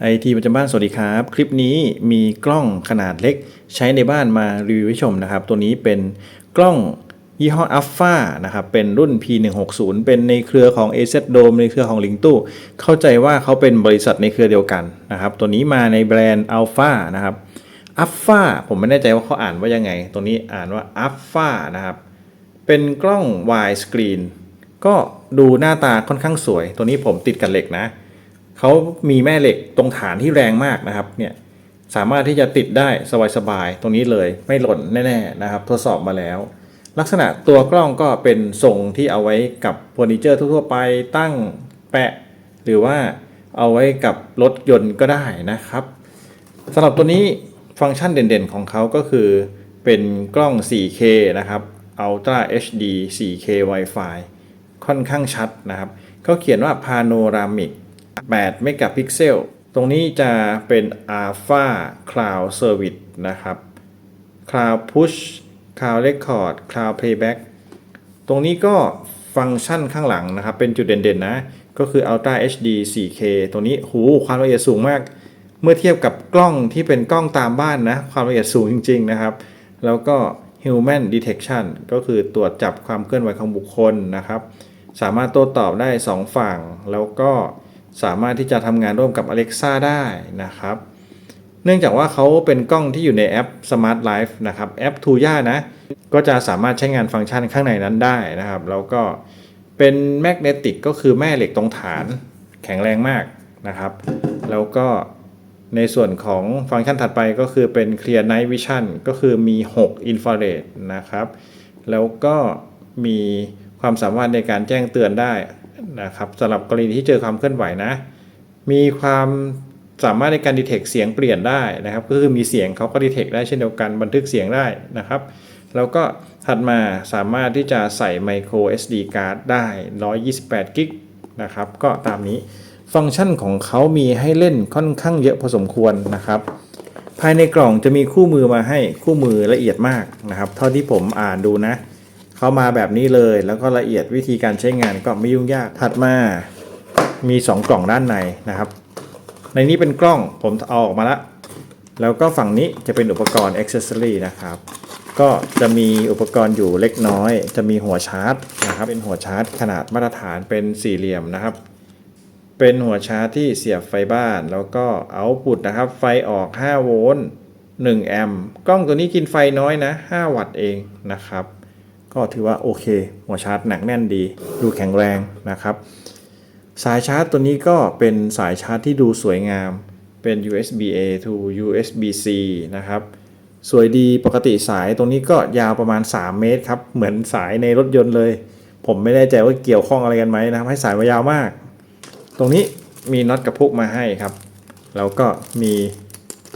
ไอทีประจำบ้านสวัสดีครับ คลิปนี้มีกล้องขนาดเล็กใช้ในบ้านมารีวิวให้ชมนะครับ ตัวนี้เป็นกล้องยี่ห้อ Alpha นะครับ เป็นรุ่น P160 เป็นในเครือของ AZ Dome ในเครือของลิงตู้เข้าใจว่าเขาเป็นบริษัทในเครือเดียวกันนะครับ ตัวนี้มาในแบรนด์ Alpha นะครับ Alpha ผมไม่แน่ใจว่าเขาอ่านว่ายังไง ตัวนี้อ่านว่า Alpha นะครับ เป็นกล้อง wide screen ก็ดูหน้าตาค่อนข้างสวย ตัวนี้ผมติดกับเหล็กนะ เขามีแม่เหล็กตรงฐานที่แรงมากนะครับเนี่ยสามารถที่จะติดได้สบายๆตรงนี้เลยไม่หล่นแน่ๆนะครับทดสอบมาแล้ว ลักษณะตัวกล้องก็เป็นทรงที่เอาไว้กับเฟอร์นิเจอร์ทั่วๆไปตั้งแปะ หรือว่าเอาไว้กับรถยนต์ก็ได้นะครับสำหรับตัวนี้ฟังก์ชันเด่นๆของเขาก็คือเป็นกล้อง 4K นะครับ Ultra HD 4K Wi-Fi ค่อนข้างชัดนะครับเขาเขียนว่า Panoramic 8เมกะพิกเซลตรงนี้จะเป็น Alpha Cloud Service นะครับ Cloud Push Cloud Record Cloud Playback ตรงนี้ก็ฟังก์ชันข้างหลังนะครับ เป็นจุดเด่นๆนะ ก็คือ Ultra HD 4K ตรงนี้หูความละเอียดสูงมาก เมื่อเทียบกับกล้องที่เป็นกล้องตามบ้านนะ ความละเอียดสูงจริง ๆ นะครับ แล้วก็ Human Detection ก็คือตรวจจับความเคลื่อนไหวของบุคคลนะครับ สามารถโต้ตอบได้ 2 ฝั่ง แล้วก็ สามารถที่จะทำงานร่วมกับ Alexa ได้นะครับ เนื่องจากว่าเขาเป็นกล้องที่อยู่ในแอป Smart Life นะครับแอป Tuya นะก็จะสามารถใช้งานฟังก์ชันข้างในนั้นได้นะครับ แล้วก็เป็นแมกเนติกก็คือแม่เหล็กตรงฐานแข็งแรงมากนะครับ แล้วก็ในส่วนของฟังก์ชันถัดไปก็คือเป็น Clear Night Vision ก็คือมี 6 Infrared นะครับ แล้วก็มีความสามารถในการแจ้งเตือนได้ นะครับสำหรับกรณีที่เจอความเคลื่อนไหวนะ มีความสามารถในการดีเทคเสียงเปลี่ยนได้นะครับ ก็คือมีเสียงเขาก็ดีเทคได้เช่นเดียวกันบันทึกเสียงได้นะครับ แล้วก็ถัดมาสามารถที่จะใส่ micro SD card ได้ 128กิกนะครับ ก็ตามนี้ฟังก์ชันของเขามีให้เล่นค่อนข้างเยอะพอสมควรนะครับ ภายในกล่องจะมีคู่มือมาให้คู่มือละเอียดมากนะครับ เท่าที่ผมอ่านดูนะ เขามาแบบนี้เลย แล้วก็ละเอียดวิธีการใช้งานก็ไม่ยุ่งยากถัดมามี 2 กล่องด้านในนะครับ ในนี้เป็นกล้องผมเอาออกมาละแล้วก็ฝั่งนี้จะเป็นอุปกรณ์อ c เซ s ซอรีนะครับ ก็จะมีอุปกรณ์อยู่เล็กน้อย จะมีหัวชาร์จนะครับ เป็นหัวชาร์จขนาดมาตรฐานเป็นสี่เหลี่ยมนะครับ เป็นหัวชาร์จที่เสียบไฟบ้าน แล้วก็เอาพุตนะครับ ไฟออก 5 โวลต์1แอมป์ กล้องตัวนี้กินไฟน้อยนะ 5 วัตต์เองนะครับ ก็ถือว่าโอเค หัวชาร์จหนักแน่นดี ดูแข็งแรงนะครับ สายชาร์จตัวนี้ก็เป็นสายชาร์จที่ดูสวยงาม เป็น USB A to USB C นะครับ สวยดีปกติสายตรงนี้ก็ยาวประมาณ 3 เมตรครับ เหมือนสายในรถยนต์เลย ผมไม่แน่ใจว่าเกี่ยวข้องอะไรกันไหมนะครับ ให้สายมายาวมาก ตรงนี้มีน็อตกระพุกมาให้ครับ แล้วก็มี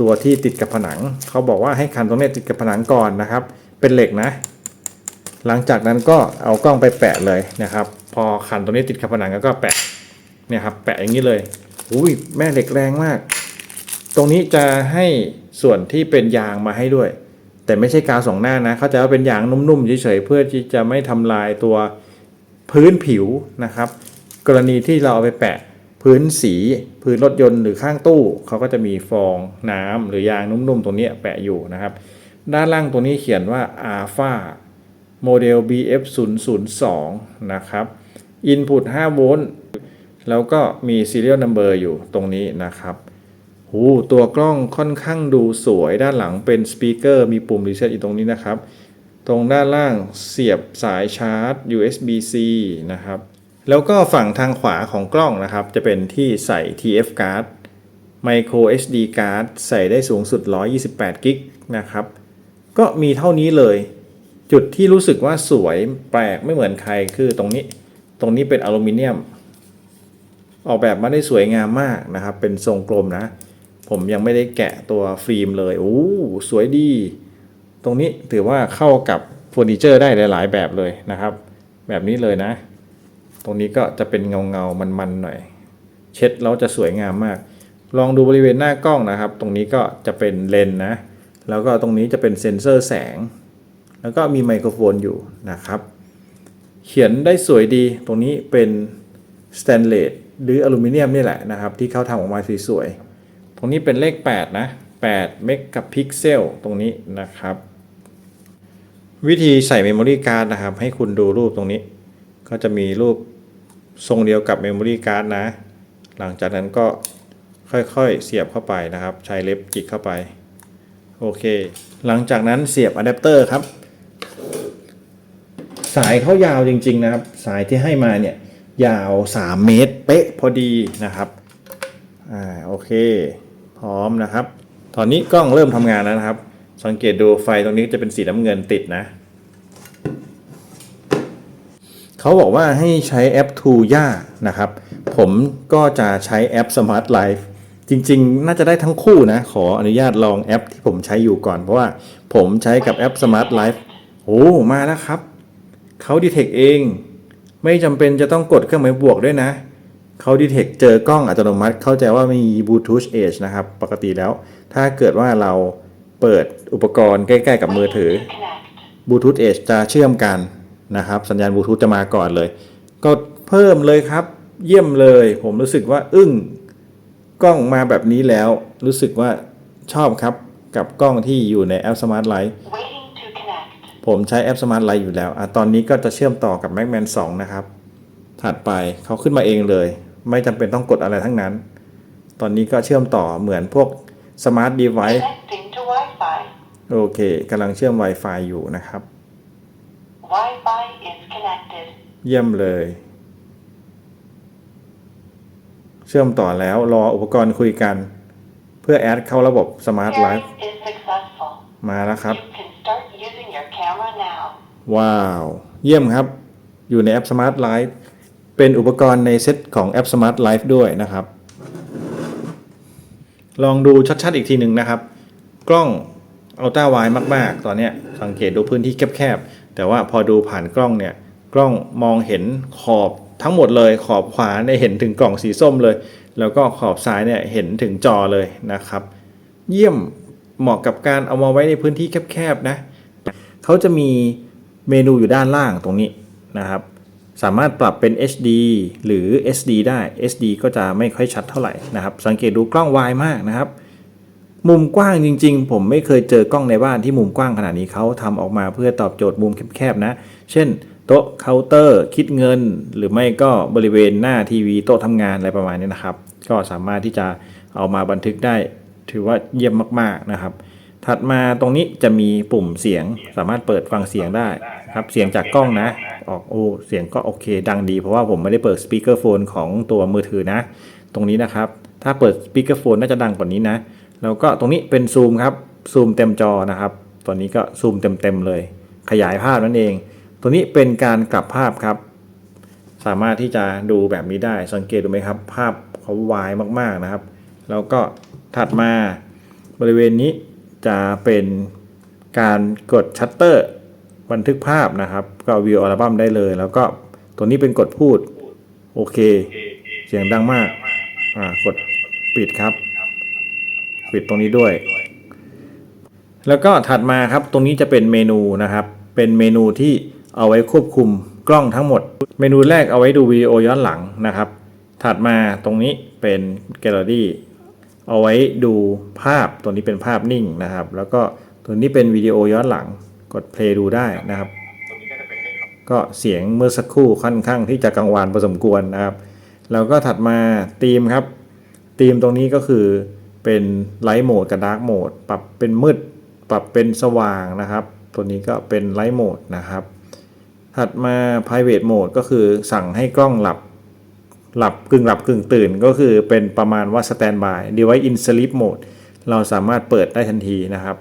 ตัวที่ติดกับผนัง เขาบอกว่าให้คันตรงนี้ติดกับผนังก่อนนะครับ เป็นเหล็กนะ หลังจากนั้นก็เอากล้องไปแปะเลยนะครับ พอคันตรงนี้ติดกับผนังแล้วก็แปะเนี่ยครับแปะอย่างนี้เลยอุ้ยแม่เหล็กแรงมาก ตรงนี้จะให้ส่วนที่เป็นยางมาให้ด้วย แต่ไม่ใช่กาวสองหน้านะเขาจะว่าเป็นยางนุ่มๆเฉยๆเพื่อที่จะไม่ทำลายตัวพื้นผิวนะครับ กรณีที่เราเอาไปแปะพื้นสีพื้นรถยนต์หรือข้างตู้เขาก็จะมีฟองน้ำหรือยางนุ่มๆตรงนี้แปะอยู่นะครับ ด้านล่างตรงนี้เขียนว่า Alpha โมเดล BF002 นะครับ Input 5 โวลต์ แล้วก็มี Serial Number อยู่ตรงนี้นะครับหูตัวกล้องค่อนข้างดูสวยด้านหลังเป็นสปีกเกอร์มีปุ่มรีเซ็ตอยู่ตรงนี้นะครับ ตรงด้านล่างเสียบสายชาร์จ USB-C นะครับ แล้วก็ฝั่งทางขวาของกล้องนะครับ จะเป็นที่ใส่ TF card Micro SD card ใส่ได้สูงสุด 128 กิกนะครับ ก็มีเท่านี้เลย จุดที่รู้สึกว่าสวยแปลกไม่เหมือนใครคือตรงนี้ ตรงนี้เป็นอลูมิเนียม ออกแบบมาได้สวยงามมากนะครับ เป็นทรงกลมนะ ผมยังไม่ได้แกะตัวฟิล์มเลยโอ้สวยดี ตรงนี้ถือว่าเข้ากับเฟอร์นิเจอร์ได้หลาย ๆ แบบเลยนะครับ แบบนี้เลยนะ ตรงนี้ก็จะเป็นเงาเงามันๆหน่อย เช็ดแล้วจะสวยงามมาก ลองดูบริเวณหน้ากล้องนะครับ ตรงนี้ก็จะเป็นเลนนะ แล้วก็ตรงนี้จะเป็นเซ็นเซอร์แสง แล้วก็มีไมโครโฟนอยู่นะครับ เขียนได้สวยดีตรงนี้เป็นสแตนเลสหรืออลูมิเนียมนี่แหละนะครับ ที่เขาทำออกมาสวยๆตรงนี้เป็นเลข 8 นะ8เมกะพิกเซลตรงนี้นะครับ วิธีใส่เมมโมรี่การ์ดนะครับ ให้คุณดูรูปตรงนี้ ก็จะมีรูปทรงเดียวกับเมมโมรี่การ์ดนะ หลังจากนั้นก็ค่อยๆ เสียบเข้าไปนะครับ ใช้เล็บจิกเข้าไป โอเค หลังจากนั้นเสียบอะแดปเตอร์ครับ สายเขายาวจริง ๆ นะครับ สายที่ให้มาเนี่ยยาว 3 เมตร เป๊ะพอดีนะครับอ่าโอเค พร้อมนะครับ ตอนนี้กล้องเริ่มทำงานแล้วนะครับ สังเกตดูไฟตรงนี้จะเป็นสีน้ำเงินติดนะเขาบอกว่าให้ใช้แอป t o y a นะครับ ผมก็จะใช้แอป Smart Life จริง ๆ น่าจะได้ทั้งคู่นะ ขออนุญาตลองแอปที่ผมใช้อยู่ก่อน เพราะว่าผมใช้กับแอป Smart Life โอ้ มาแล้วครับ เขาดีเทคเอง ไม่จำเป็นจะต้องกดเครื่องหมายบวกด้วยนะ เขาดีเทคเจอกล้องอัตโนมัติ เข้าใจว่ามี Bluetooth Edge นะครับ ปกติแล้ว ถ้าเกิดว่าเราเปิดอุปกรณ์ใกล้ๆกับมือถือ Connect. Bluetooth Edge จะเชื่อมกันนะครับ สัญญาณบลูทูธจะมาก่อนเลย ก็เพิ่มเลยครับ เยี่ยมเลย ผมรู้สึกว่าอึ้งกล้องมาแบบนี้แล้ว รู้สึกว่าชอบครับกับกล้องที่อยู่ในแอป Smart Light Waiting to connect. ผมใช้แอป Smart Light อยู่แล้วอะตอนนี้ก็จะเชื่อมต่อกับ Macman 2 นะครับ ถัดไปเขาขึ้นมาเองเลย ไม่จำเป็นต้องกดอะไรทั้งนั้น ตอนนี้ก็เชื่อมต่อเหมือนพวก Smart Device Connecting to Wi-Fi. โอเคกำลังเชื่อม Wi-Fi อยู่นะครับ Wi-Fi is connected. เยี่ยมเลย เชื่อมต่อแล้วรออุปกรณ์คุยกัน เพื่อแอดเข้าระบบ Smart Life Pairing is successful. มาแล้วครับ ว้าว เยี่ยมครับ อยู่ในแอป Smart Life เป็นอุปกรณ์ในเซตของแอป Smart Life ด้วยนะครับ ลองดูชัดๆอีกทีหนึ่งนะครับ กล้องอัลตร้าไวมาก ๆ ตอนนี้สังเกตดูพื้นที่แคบๆ แต่ว่าพอดูผ่านกล้องเนี่ย กล้องมองเห็นขอบทั้งหมดเลย ขอบขวาเนี่ยเห็นถึงกล่องสีส้มเลย แล้วก็ขอบซ้ายเนี่ยเห็นถึงจอเลยนะครับ เยี่ยมเหมาะกับการเอามาไว้ในพื้นที่แคบๆนะเขาจะมี เมนูอยู่ด้านล่างตรงนี้นะครับ สามารถปรับเป็น HD หรือ SD ได้ SD ก็จะไม่ค่อยชัดเท่าไหร่นะครับ สังเกตดูกล้องวายมากนะครับ มุมกว้างจริง ๆ ผมไม่เคยเจอกล้องในบ้านที่มุมกว้างขนาดนี้เขาทำออกมาเพื่อตอบโจทย์มุมแคบๆนะ เช่น โต๊ะเคาน์เตอร์คิดเงิน หรือไม่ก็บริเวณหน้าทีวีโต๊ะทำงานอะไรประมาณนี้นะครับ ก็สามารถที่จะเอามาบันทึกได้ ถือว่าเยี่ยมมากๆนะครับ ถัดมาตรงนี้จะมีปุ่มเสียงสามารถเปิดฟังเสียงได้ครับ เสียงจากกล้องนะ ออกโอ้เสียงก็โอเค ดังดี เพราะว่าผมไม่ได้เปิดสปีกเกอร์โฟนของตัวมือถือนะ ตรงนี้นะครับ ถ้าเปิดสปีกเกอร์โฟนน่าจะดังกว่านี้นะ แล้วก็ตรงนี้เป็นซูมครับซูมเต็มจอนะครับตอนนี้ก็ซูมเต็มๆเลย ขยายภาพนั่นเอง ตัวนี้เป็นการกลับภาพครับ สามารถที่จะดูแบบนี้ได้สังเกตดูไหมครับ ภาพเขาวายมากๆนะครับ แล้วก็ถัดมาบริเวณนี้ จะเป็นการกดชัตเตอร์บันทึกภาพนะครับ ก็วิวอัลบั้มได้เลย แล้วก็ตัวนี้เป็นกดพูด โอเค เสียงดังมากอ่ากดปิดครับ ปิดตรงนี้ด้วย แล้วก็ถัดมาครับตรงนี้จะเป็นเมนูนะครับ เป็นเมนูที่เอาไว้ควบคุมกล้องทั้งหมด เมนูแรกเอาไว้ดูวิดีโอย้อนหลังนะครับ ถัดมาตรงนี้เป็นแกลเลอรี่ เอาไว้ดูภาพตัวนี้เป็นภาพนิ่งนะครับ แล้วก็ตัวนี้เป็นวิดีโอย้อนหลังกดเพลย์ดูได้นะครับ ก็เสียงเมื่อสักครู่ค่อนข้างที่จะกังวานพอสมควรนะครับ แล้วก็ถัดมาธีมครับธีมตรงนี้ก็คือเป็นไลท์โหมดกับดาร์กโหมดปรับเป็นมืด ปรับเป็นสว่างนะครับ ตัวนี้ก็เป็นไลท์โหมดนะครับ ถัดมา private mode ก็คือสั่งให้กล้องหลับ หลับกึ่งหลับกึ่งตื่นก็คือเป็นประมาณว่า standby device in sleep mode เราสามารถเปิดได้ทันทีนะครับ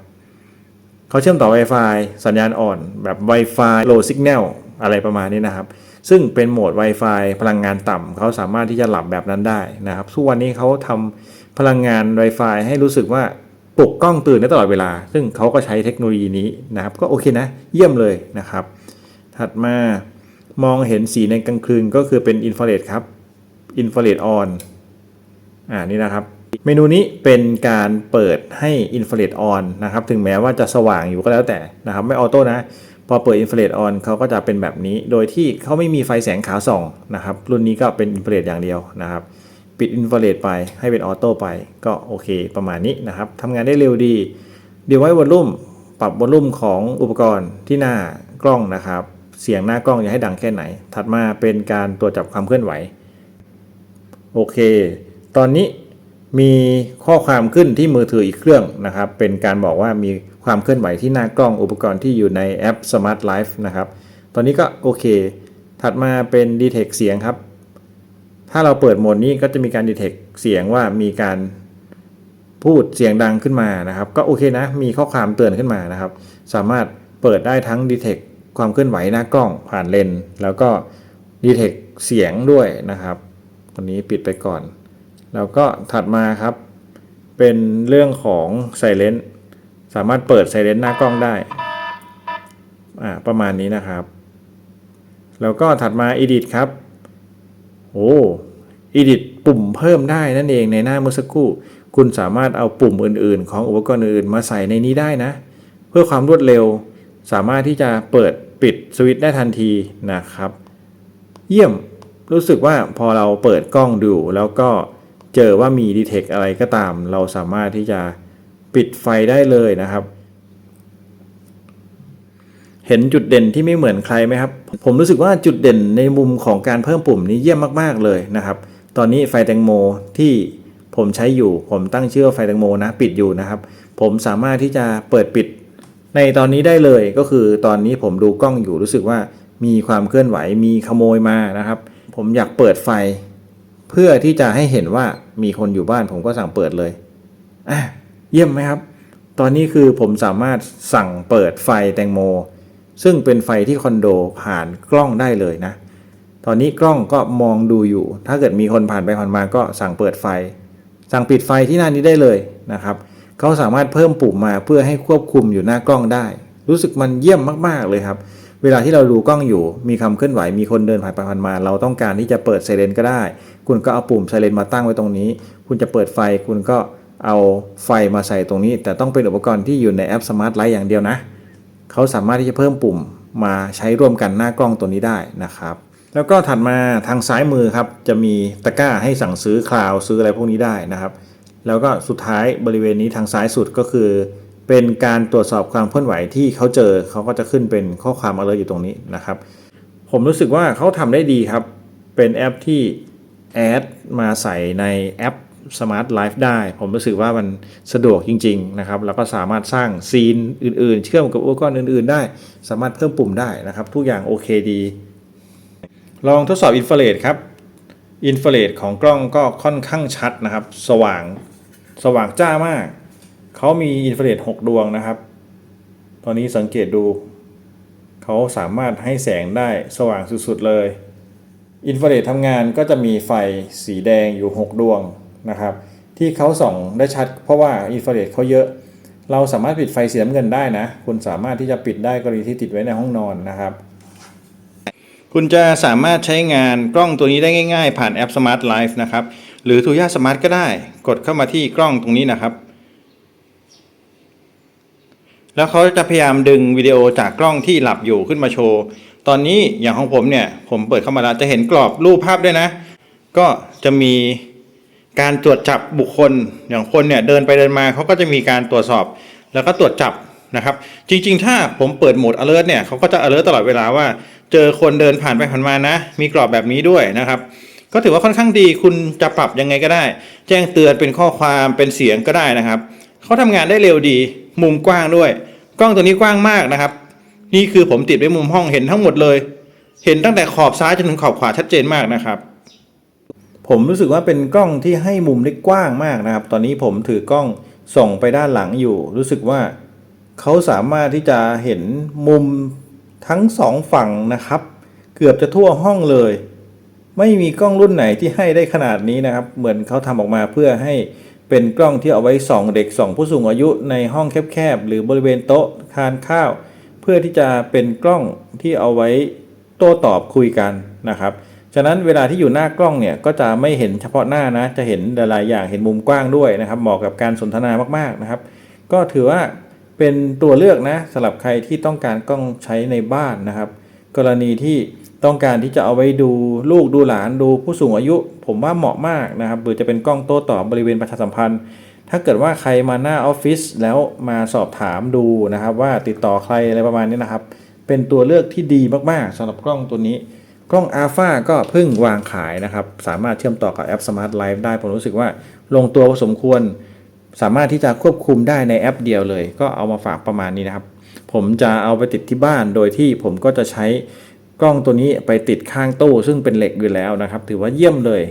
เขาเชื่อมต่อ Wi-Fi สัญญาณอ่อนแบบ Wi-Fi low signal อะไรประมาณนี้นะครับ ซึ่งเป็นโหมด Wi-Fi พลังงานต่ำเขาสามารถที่จะหลับแบบนั้นได้นะครับทุกวันนี้เขาทำพลังงาน Wi-Fi ให้รู้สึกว่าปลุกกล้องตื่นได้ตลอดเวลา ซึ่งเขาก็ใช้เทคโนโลยีนี้นะครับ ก็โอเคนะ เยี่ยมเลยนะครับ ถัดมามองเห็นสีในกลางคืนก็คือเป็นอินฟราเรดครับ อินฟราเรดออนอ่านี่นะครับ เมนูนี้เป็นการเปิดให้อินฟราเรดออนนะครับถึงแม้ว่าจะสว่างอยู่ก็แล้วแต่นะครับไม่ออโต้นะ พอเปิดอินฟราเรดออนเขาก็จะเป็นแบบนี้ โดยที่เขาไม่มีไฟแสงขาวส่องนะครับ รุ่นนี้ก็เป็นอินฟราเรดอย่างเดียวนะครับปิดอินฟราเรดไปให้เป็นออโต้ไปก็โอเคประมาณนี้นะครับทำงานได้เร็วดีเดี๋ยวไว้วอลลุ่มปรับบอลลุ่มของอุปกรณ์ที่หน้ากล้องนะครับ เสียงหน้ากล้องจะให้ดังแค่ไหน ถัดมาเป็นการตรวจจับความเคลื่อนไหว โอเค ตอนนี้มีข้อความขึ้นที่มือถืออีกเครื่องนะครับ เป็นการบอกว่ามีความเคลื่อนไหวที่หน้ากล้องอุปกรณ์ที่อยู่ในแอป Smart Life นะครับ ตอนนี้ก็โอเค ถัดมาเป็น Detect เสียงครับ ถ้าเราเปิดโหมดนี้ก็จะมีการ Detect เสียงว่ามีการพูดเสียงดังขึ้นมานะครับ ก็โอเคนะ มีข้อความเตือนขึ้นมานะครับ สามารถเปิดได้ทั้ง Detect ความเคลื่อนไหวหน้ากล้องผ่านเลนส์แล้วก็ Detect เสียงด้วยนะครับ ตอนนี้ปิดไปก่อน แล้วก็ถัดมาครับ เป็นเรื่องของ Silent สามารถเปิด Silent หน้ากล้องได้อ่าประมาณนี้นะครับ แล้วก็ถัดมา Edit ครับโอ้ Edit ปุ่มเพิ่มได้นั่นเองในหน้าเมื่อสักครู่ คุณสามารถเอาปุ่มอื่นๆ ของอุปกรณ์อื่นๆ มาใส่ในนี้ได้นะ เพื่อความรวดเร็ว สามารถที่จะเปิดปิดสวิตช์ได้ทันทีนะครับ เยี่ยม รู้สึกว่าพอเราเปิดกล้องดูแล้วก็เจอว่ามีดีเทคอะไรก็ตาม เราสามารถที่จะปิดไฟได้เลยนะครับ เห็นจุดเด่นที่ไม่เหมือนใครไหมครับ ผมรู้สึกว่าจุดเด่นในมุมของการเพิ่มปุ่มนี้เยี่ยมมากๆเลยนะครับ ตอนนี้ไฟแตงโมที่ผมใช้อยู่ ผมตั้งชื่อไฟแตงโมนะปิดอยู่นะครับ ผมสามารถที่จะเปิดปิดในตอนนี้ได้เลยก็คือตอนนี้ผมดูกล้องอยู่รู้สึกว่ามีความเคลื่อนไหวมีขโมยมานะครับ ผมอยากเปิดไฟ เพื่อที่จะให้เห็นว่ามีคนอยู่บ้าน ผมก็สั่งเปิดเลยอะเยี่ยมไหมครับ ตอนนี้คือผมสามารถสั่งเปิดไฟแตงโม ซึ่งเป็นไฟที่คอนโดผ่านกล้องได้เลยนะ ตอนนี้กล้องก็มองดูอยู่ ถ้าเกิดมีคนผ่านไปผ่านมาก็สั่งเปิดไฟ สั่งปิดไฟที่หน้านี้ได้เลยนะครับเขาสามารถเพิ่มปุ่มมาเพื่อให้ควบคุมอยู่หน้ากล้องได้ รู้สึกมันเยี่ยมมาก ๆ เลยครับ เวลาที่เราดูกล้องอยู่ มีคำเคลื่อนไหว มีคนเดินผ่านไปผ่านมา เราต้องการที่จะเปิดไซเรนก็ได้ คุณก็เอาปุ่มไซเรนมาตั้งไว้ตรงนี้ คุณจะเปิดไฟ คุณก็เอาไฟมาใส่ตรงนี้ แต่ต้องเป็นอุปกรณ์ที่อยู่ในแอป Smart Light อย่างเดียวนะ เขาสามารถที่จะเพิ่มปุ่มมาใช้ร่วมกันหน้ากล้องตัวนี้ได้นะครับ แล้วก็ถัดมาทางซ้ายมือครับ จะมีตะกร้าให้สั่งซื้อคลาวซื้ออะไรพวกนี้ได้นะครับ แล้วก็สุดท้ายบริเวณนี้ทางซ้ายสุดก็คือ เป็นการตรวจสอบความเคลื่อนไหวที่เขาเจอเขาก็จะขึ้นเป็นข้อความ alert อยู่ตรงนี้นะครับ ผมรู้สึกว่าเขาทำได้ดีครับ เป็นแอปที่แอดมาใส่ในแอป Smart Life ได้ ผมรู้สึกว่ามันสะดวกจริง ๆ นะครับ แล้วก็สามารถสร้างซีนอื่น ๆ เชื่อมกับอุปกรณ์อื่น ๆ ได้ สามารถเพิ่มปุ่มได้นะครับ ทุกอย่างโอเคดี ลองทดสอบอินฟราเรดครับอินฟราเรดของกล้องก็ค่อนข้างชัดนะครับ สว่างสว่างจ้ามาก เขามีอินฟราเรด6ดวงนะครับ ตอนนี้สังเกตดู เขาสามารถให้แสงได้สว่างสุดๆเลยอินฟราเรดทำงานก็จะมีไฟสีแดงอยู่ 6 ดวงนะครับ ที่เขาส่องได้ชัด เพราะว่าอินฟราเรดเขาเยอะ เราสามารถปิดไฟสีน้ำเงินได้นะ คุณสามารถที่จะปิดได้กรณีที่ติดไว้ในห้องนอนนะครับ คุณจะสามารถใช้งานกล้องตัวนี้ได้ง่าย ๆ ผ่านแอป Smart Life นะครับ หรือทูย่าสมาร์ทก็ได้ กดเข้ามาที่กล้องตรงนี้นะครับ แล้วเขาจะพยายามดึงวิดีโอจากกล้องที่หลับอยู่ขึ้นมาโชว์ ตอนนี้อย่างของผมเนี่ย ผมเปิดเข้ามาแล้วจะเห็นกรอบรูปภาพด้วยนะ ก็จะมีการตรวจจับบุคคลอย่างคนเนี่ยเดินไปเดินมาเขาก็จะมีการตรวจสอบ แล้วก็ตรวจจับนะครับ จริง ๆ ถ้าผมเปิดโหมด alert เนี่ยเขาก็จะ alert ตลอดเวลาว่า เจอคนเดินผ่านไปผ่านมานะ มีกรอบแบบนี้ด้วยนะครับ ก็ถือว่าค่อนข้างดีคุณจะปรับยังไงก็ได้ แจ้งเตือนเป็นข้อความเป็นเสียงก็ได้นะครับ เขาทำงานได้เร็วดี มุมกว้างด้วย กล้องตัวนี้กว้างมากนะครับ นี่คือผมติดไว้มุมห้องเห็นทั้งหมดเลย เห็นตั้งแต่ขอบซ้ายจนถึงขอบขวาชัดเจนมากนะครับ ผมรู้สึกว่าเป็นกล้องที่ให้มุมได้กว้างมากนะครับ ตอนนี้ผมถือกล้องส่องไปด้านหลังอยู่ รู้สึกว่าเขาสามารถที่จะเห็นมุมทั้งสองฝั่งนะครับ เกือบจะทั่วห้องเลย ไม่มีกล้องรุ่นไหนที่ให้ได้ขนาดนี้นะครับ เหมือนเขาทำออกมาเพื่อให้ เป็นกล้องที่เอาไว้ส่องเด็กส่องผู้สูงอายุในห้องแคบๆหรือบริเวณโต๊ะทานข้าว เพื่อที่จะเป็นกล้องที่เอาไว้โต้ตอบคุยกันนะครับฉะนั้นเวลาที่อยู่หน้ากล้องเนี่ยก็จะไม่เห็นเฉพาะหน้านะจะเห็นหลายๆอย่างเห็นมุมกว้างด้วยนะครับเหมาะกับการสนทนามากๆนะครับ ก็ถือว่าเป็นตัวเลือกนะสำหรับใครที่ต้องการกล้องใช้ในบ้านนะครับ กรณีที่ ต้องการที่จะเอาไว้ดูลูกดูหลานดูผู้สูงอายุ ผมว่าเหมาะมากนะครับหรือจะเป็นกล้องโต้ตอบบริเวณประชาสัมพันธ์ ถ้าเกิดว่าใครมาหน้าออฟฟิศแล้วมาสอบถามดูนะครับ ว่าติดต่อใครอะไรประมาณนี้นะครับ เป็นตัวเลือกที่ดีมากๆสำหรับกล้องตัวนี้ กล้อง Alpha ก็เพิ่งวางขายนะครับ สามารถเชื่อมต่อกับแอป Smart Life ได้ผมรู้สึกว่าลงตัวพอสมควร สามารถที่จะควบคุมได้ในแอปเดียวเลย ก็เอามาฝากประมาณนี้นะครับ ผมจะเอาไปติดที่บ้านโดยที่ผมก็จะใช้ กล้องตัวนี้ไปติดข้างตู้ซึ่งเป็นเหล็กอยู่แล้วนะครับ ถือว่าเยี่ยมเลย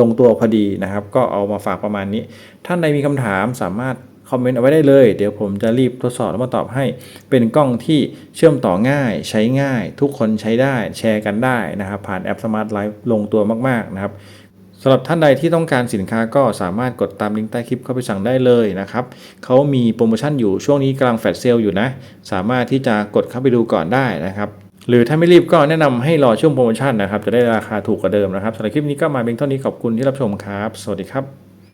ลงตัวพอดีนะครับ ก็เอามาฝากประมาณนี้ ท่านใดมีคำถามสามารถคอมเมนต์เอาไว้ได้เลย เดี๋ยวผมจะรีบทดสอบแล้วมาตอบให้ เป็นกล้องที่เชื่อมต่อง่าย ใช้ง่าย ทุกคนใช้ได้ แชร์กันได้นะครับ ผ่านแอป Smart Life ลงตัวมาก ๆ นะครับสำหรับท่านใดที่ต้องการสินค้าก็สามารถกดตามลิงก์ใต้คลิปเข้าไปสั่งได้เลยนะครับเขามีโปรโมชั่นอยู่ช่วงนี้กำลังแฟลชเซลอยู่นะ สามารถที่จะกดเข้าไปดูก่อนได้นะครับ หรือถ้าไม่รีบก็แนะนำให้รอช่วงโปรโมชั่นนะครับ จะได้ราคาถูกกว่าเดิมนะครับสำหรับคลิปนี้ก็มาเป็นเท่านี้ขอบคุณที่รับชมครับ สวัสดีครับ